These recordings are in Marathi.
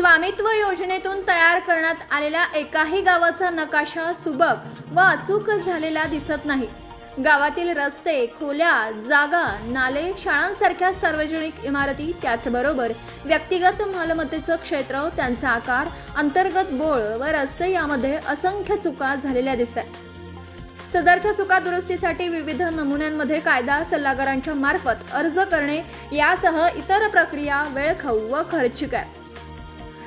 स्वामित्व योजनेतून तयार करण्यात आलेल्या एकाही गावाचा नकाशा सुबक व अचूक झालेला दिसत नाही. गावातील रस्ते खोल्या जागा नाले शाळांसारख्या सार्वजनिक इमारती त्याचबरोबर व्यक्तिगत मालमत्तेचं क्षेत्र त्यांचा आकार अंतर्गत बोळ व रस्ते यामध्ये असंख्य चुका झालेल्या दिसतात. सदरच्या चुका दुरुस्तीसाठी विविध नमुन्यांमध्ये कायदा सल्लागारांच्या मार्फत अर्ज करणे यासह इतर प्रक्रिया वेळखाऊ व खर्चिक आहे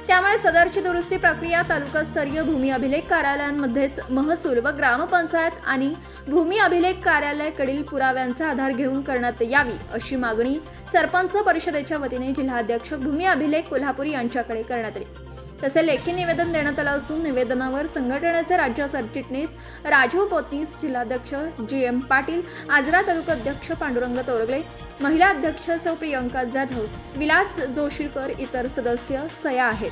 त्यामुळे सदरची दुरुस्ती प्रक्रिया तालुकास्तरीय भूमी अभिलेख कार्यालयांमध्येच महसूल व ग्रामपंचायत आणि भूमी अभिलेख कार्यालयाकडील पुराव्यांचा आधार घेऊन करण्यात यावी अशी मागणी सरपंच परिषदेच्या वतीने जिल्हाध्यक्ष भूमी अभिलेख कोल्हापूर यांच्याकडे करण्यात आली. तसे लेखी निवेदन देण्यात आलं असून निवेदनावर संघटनेचे राज्य सरचिटणीस राजीव पोतनीस जिल्हाध्यक्ष जी एम पाटील आजरा तालुकाध्यक्ष पांडुरंग तोरगले महिला अध्यक्ष सौ प्रियंका जाधव विलास जोशीकर इतर सदस्य सया आहेत.